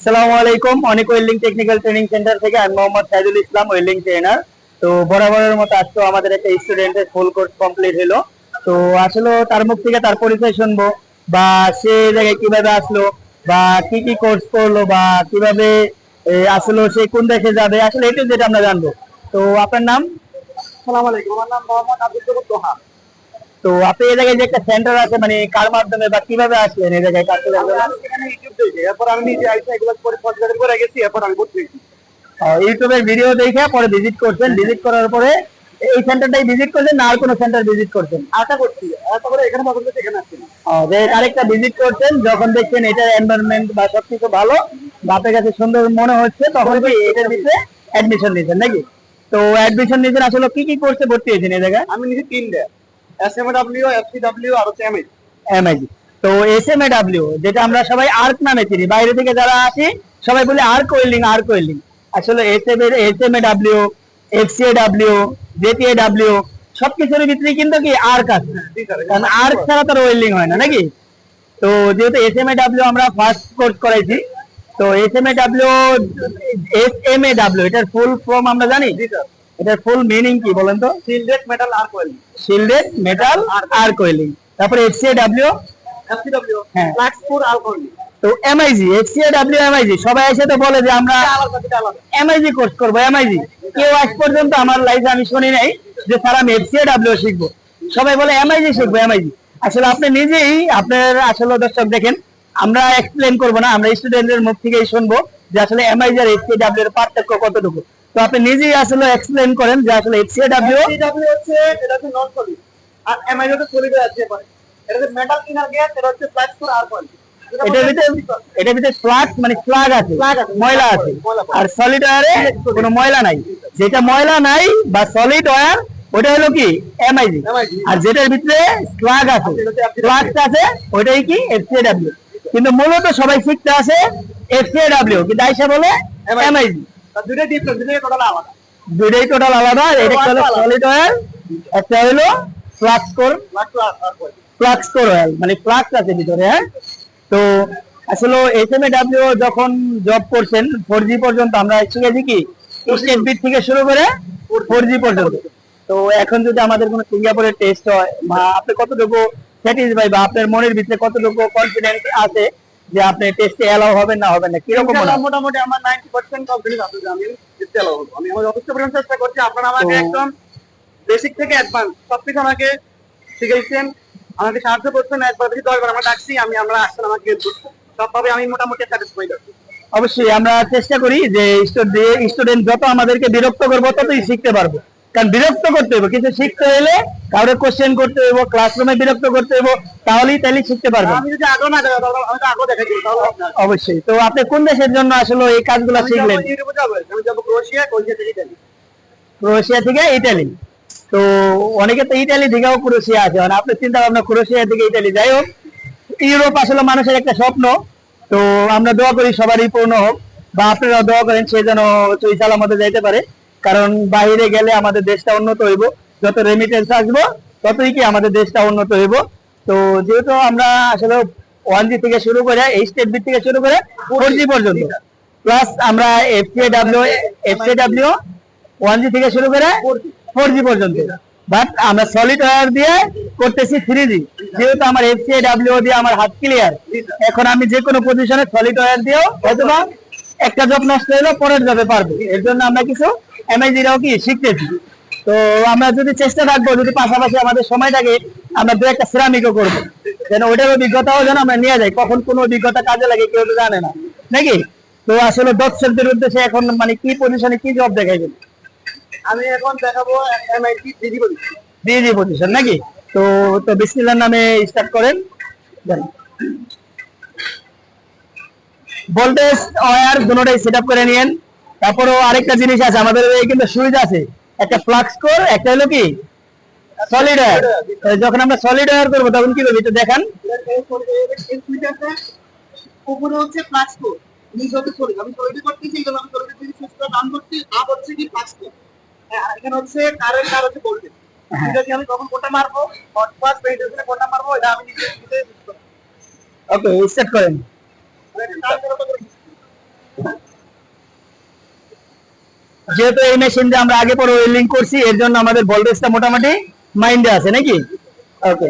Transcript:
আসসালামু আলাইকুম। অনেক ওয়েল্ডিং টেকনিক্যাল ট্রেনিং সেন্টার থেকে আমি মোহাম্মদ সাইদুল ইসলাম, ওয়েল্ডিং ট্রেনার। তো বরাবরের মতো আমাদের একটা স্টুডেন্টের ফুল কোর্স কমপ্লিট হলো। তো আসলে তার মুখ থেকে তার পরিচয় শুনব, বা সে জায়গায় কীভাবে আসলো, বা কি কি কোর্স করল, বা কীভাবে আসলো, সে কোন দেশে যাবে, আসলে এটা যেটা আমরা জানব। তো আপনার নাম? সালাম আলাইকুম। আমার নাম মোহাম্মদ আব্দুল তো আপনি এই জায়গায় যে একটা সেন্টার আছে মানে কার মাধ্যমে বা কীভাবে আসলেন এই জায়গায়? কাজ এরপর আমি নিজে আইসা এগুলো করে করে গেছি এরপর আমি ইউটিউবের ভিডিও দেখে পরে ভিজিট করছেন। ভিজিট করার পরে এই সেন্টারটাই ভিজিট করছেন না আর কোনো সেন্টার ভিজিট করছেন? আশা করছি। আশা করে এখানে পছন্দ এখানে আসছি না। যে আরেকটা ভিজিট করছেন যখন দেখছেন এটার এনভায়রনমেন্ট বা সবকিছু ভালো বা আপনার কাছে সুন্দর মনে হচ্ছে তখন কি এটার ভিতরে অ্যাডমিশন নিয়েছেন নাকি? তো অ্যাডমিশন নিয়েছেন আসলে কি কি কোর্সে ভর্তি হয়েছেন এই জায়গায়? আমি নিজে তিনটে। S M W F C W আর হচ্ছে তো যেটা আমরা সবাই আর্ক নামে চিনি। বাইরে থেকে যারা আসি সবাই বলে আর্ক ওয়েল্ডিং আর্ক ওয়েল্ডিং আসলে সবকিছুর ভিতরে কিন্তু কি আর্ক আছে। কারণ আর্ক ছাড়া তো ওয়েল্ডিং হয় না নাকি? তো যেহেতু এস এম এ ডাব্লিউ আমরা ফার্স্ট কোর্স করাইছি তো S M A W S M A W এটার ফুল ফর্ম আমরা জানি? এটার ফুল মিনিং কি বলেন তো? সিলডেড মেটাল আর কোয়েল শিল্ডেড মেটাল ওয়েল্ডিং তারপরে F C A W F হ্যাঁ। ফ্লাক্সপুর আর কোয়েল তো এমআইজি এফসিএ ডাব্লিউ এমআইজি সবাই এসে তো বলে যে আমরা এমআইজি কোর্স করব এমআইজি কেউ আজ পর্যন্ত আমার লাইফে আমি শুনি নাই যে স্যার আমি এফসিএ ডাব্লিউ শিখব। সবাই বলে এমআইজি শিখব এমআইজি আসলে আপনি নিজেই আপনার আসলে দর্শক দেখেন আমরা এক্সপ্লেন করব না আমরা স্টুডেন্টদের মুখ থেকেই শুনব যে আসলে এমআইজি আর এফসিএ ডাব্লিউ এর পার্থক্য কতটুকু। তো আপনি নিজেই আসলে এক্সপ্লেন করেন যে আসলে এফসিএ ডাব্লিউ এফ সি হচ্ছে এটা হচ্ছে নন সলিড আর এমআই হচ্ছে সলিড আছে এবারে এটা হচ্ছে মেটাল ইনার গ্যাস এটা হচ্ছে ফ্লাক্সপুর আর কোয়েল এটার ভিতরে এটার ভিতরে মানে আছে ময়লা আছে। আর সলিড ওয়ারে কোনো ময়লা নাই। যেটা ময়লা নাই বা সলিড ওয়ার ওটা হলো কি? এমআইজি আর যেটার ভিতরে ফ্লাগ আছে হচ্ছে আছে ওটাই কি? এফসিএডব্লিউ কিন্তু মূলত সবাই শিখতে আছে এফসিএডব্লিউ কিন্তু আইসা বলে এমআইজি ডিফারেন্ট টোটাল আলাদা। টোটাল আলাদা এটা হলো সলিড ওয়ার একটা হলো ফ্লাক্স কোর মানে ফ্লাক্স আছে ভিতরে হ্যাঁ? তো আসলে এস এম যখন জব করছেন ফোর জি পর্যন্ত আমরা শিখেছি কি? স্টেট বিট থেকে শুরু করে ফোর জি পর্যন্ত। তো এখন যদি আমাদের কোনো সিঙ্গাপুরের টেস্ট হয় বা আপনি কতটুকু স্যাটিসফাই বা আপনার মনের ভিতরে কতটুকু কনফিডেন্স আছে যে আপনি টেস্টে এলাও হবেন না হবেন না কীরকম মোটামুটি আমার 90% কমপ্লিট আছে যে আমি জিততে পারব আমি আমার যথেষ্ট পরিমাণ চেষ্টা করছি আপনারা আমাকে একদম বেসিক থেকে অ্যাডভান্স সবকিছু আমাকে শিখাইছেন আমাকে সাহায্য করছেন একবার বেশি দশবার আমরা ডাকছি আমি আমরা আসছেন আমাকে সবভাবে আমি মোটামুটি স্যাটিসফাইড আছি। অবশ্যই আমরা চেষ্টা করি যে স্টুডেন্ট যত আমাদেরকে বিরক্ত করব ততই শিখতে পারব। কারণ বিরক্ত করতে হবে কিছু শিখতে হলে কাউরে কোশ্চেন করতে হইব ক্লাসরুমে বিরক্ত করতে হইব তাহলেই তাহলে শিখতে তাহলে অবশ্যই। তো আপনি কোন দেশের জন্য আসলে এই কাজগুলো শিখলেন? ক্রোয়েশিয়া থেকে ইটালি তো অনেকে তো ইটালি থেকেও ক্রোয়েশিয়া আছে মানে আপনি চিন্তা ভাবনা ক্রোয়েশিয়া থেকে ইটালি যাই হোক ইউরোপ আসলে মানুষের একটা স্বপ্ন। তো আমরা দোয়া করি সবারই পূর্ণ হোক বা আপনারা দোয়া করেন সে যেন চই সালামতে যাইতে পারে। কারণ বাইরে গেলে আমাদের দেশটা উন্নত হইব। যত রেমিটেন্স আসব ততই কি আমাদের দেশটা উন্নত হইব। তো যেহেতু আমরা আসলে ওয়ান জি থেকে শুরু করে এই স্টেট বি থেকে শুরু করে ফোর জি পর্যন্ত। প্লাস আমরা FCA W FCA W one G থেকে শুরু করে ফোর জি পর্যন্ত। বাট আমরা সলিড ওয়্যার দিয়ে করতেছি থ্রি জি যেহেতু আমার এফ এফসিএ ডাব্লিউ দিয়ে আমার হাত ক্লিয়ার এখন আমি যে কোনো পজিশনে সলিড ওয়্যার দিয়েও অথবা একটা জব নষ্ট হলেও পরের জবে পারব। এর জন্য আমরা কিছু এমআইজিরাও কি শিখতেছি। তো আমরা যদি চেষ্টা রাখব যদি পাশাপাশি আমাদের সময়টাকে আমরা দু একটা সিরামিকও করব। যেন ওটার অভিজ্ঞতাও যেন আমরা নিয়ে যাই। কখন কোন অভিজ্ঞতা কাজে লাগে কেউ তো জানে না। নাকি? তো আসলে দর্শকদের উদ্দেশ্যে এখন মানে কি পজিশনে কি জব দেখাইবেন আমি এখন দেখাবো এমআইটি বলি দিয়ে দিয়ে পজিশন নাকি? তো তো বিসমিল্লার নামে স্টার্ট করেন। ভোল্টেজ ওয়্যার দুটোটাই সেট আপ করে নিয়েন। তারপরও আরেকটা জিনিস আছে আমাদের এই কিন্তু সুইচ আছে। একটা ফ্লাক্স কোর একটা হলো কি? সলিড যখন আমরা সলিড ওয়্যার করব তখন কি করব একটু দেখান। উপরে হচ্ছে প্লাস্টিক নিচ হচ্ছে সলিড। আমি সলিড করতেছি এই জন্য আমি সলিড থেকে সুইচ ডান করছি আপ হচ্ছে কি প্লাস্টিক আর এখানে হচ্ছে কারেন্ট আর হচ্ছে ভোল্টেজ হ্যাঁ। যদি আমি কখন কোনটা মারবো হট মারবো এটা আমি নিজে নিজে। ওকে স্টার্ট করেন মানে এটা টান করে করে বুঝতে পারব। যেহেতু এই মেশিন দিয়ে আমরা আগে পরে ওয়েল্ডিং করছি, এর জন্য আমাদের ভোল্টেজটা মোটামুটি মাইন্ডে আছে, নাকি? ওকে